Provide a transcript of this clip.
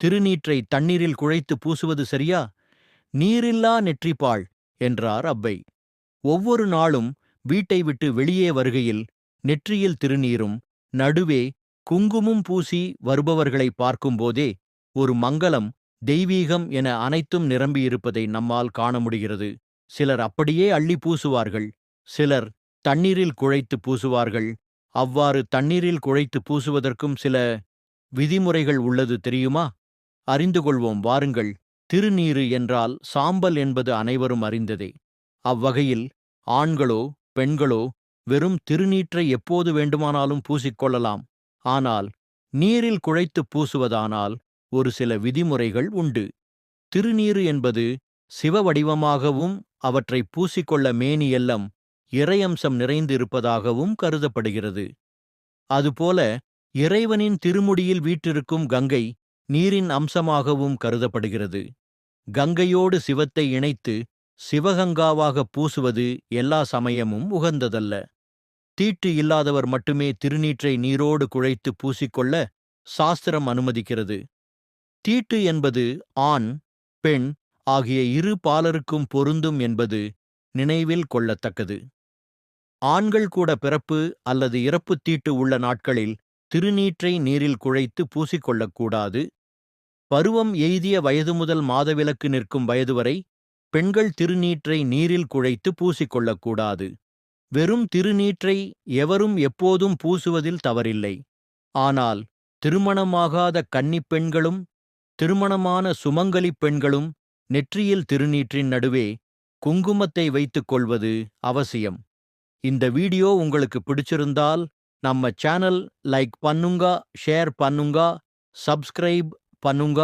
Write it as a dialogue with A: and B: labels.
A: திருநீற்றை தண்ணீரில் குழைத்து பூசுவது சரியா? நீரில்லா நெற்றிப்பாள் என்றார் அவ்வை. ஒவ்வொரு நாளும் வீட்டை விட்டு வெளியே வருகையில் நெற்றியில் திருநீரும் நடுவே குங்குமும் பூசி வருபவர்களை பார்க்கும்போதே ஒரு மங்கலம் தெய்வீகம் என அனைத்தும் நிரம்பியிருப்பதை நம்மால் காண முடிகிறது. சிலர் அப்படியே அள்ளி பூசுவார்கள் சிலர் தண்ணீரில் குழைத்து பூசுவார்கள். அவ்வாறு தண்ணீரில் குழைத்து பூசுவதற்கும் சில விதிமுறைகள் உள்ளது தெரியுமா? அறிந்து கொள்வோம் வாருங்கள். திருநீறு என்றால் சாம்பல் என்பது அனைவரும் அறிந்ததே. அவ்வகையில் ஆண்களோ பெண்களோ வெறும் திருநீற்றை எப்போது வேண்டுமானாலும் பூசிக்கொள்ளலாம். ஆனால் நீரில் குழைத்து பூசுவதானால் ஒரு சில விதிமுறைகள் உண்டு. திருநீறு என்பது சிவ வடிவமாகவும் அவற்றை பூசிக்கொள்ள மேனியெல்லம் இறையம்சம் நிறைந்திருப்பதாகவும் கருதப்படுகிறது. அதுபோல இறைவனின் திருமுடியில் வீற்றிருக்கும் கங்கை நீரின் அம்சமாகவும் கருதப்படுகிறது. கங்கையோடு சிவத்தை இணைத்து சிவகங்காவாக பூசுவது எல்லா சமயமும் உகந்ததல்ல. தீட்டு இல்லாதவர் மட்டுமே திருநீற்றை நீரோடு குழைத்து பூசிக்கொள்ள சாஸ்திரம் அனுமதிக்கிறது. தீட்டு என்பது ஆண் பெண் ஆகிய இரு பாலருக்கும் பொருந்தும் என்பது நினைவில் கொள்ளத்தக்கது. ஆண்கள் கூட பிறப்பு அல்லது இறப்புத் தீட்டு உள்ள நாட்களில் திருநீற்றை நீரில் குழைத்து பூசிக்கொள்ளக்கூடாது பருவம் எய்திய வயது முதல் மாதவிலக்கு நிற்கும் வயது வரை பெண்கள் திருநீற்றை நீரில் குழைத்து பூசிக்கொள்ளக்கூடாது. வெறும் திருநீற்றை எவரும் எப்போதும் பூசுவதில் தவறில்லை. ஆனால் திருமணமாகாத கன்னிப் பெண்களும் திருமணமான சுமங்கலிப் பெண்களும் நெற்றியில் திருநீற்றின் நடுவே குங்குமத்தை வைத்துக் கொள்வது அவசியம். இந்த வீடியோ உங்களுக்கு பிடிச்சிருந்தால் நம்ம சேனல் லைக் பண்ணுங்க ஷேர் பண்ணுங்க சப்ஸ்கிரைப் பண்ணுங்க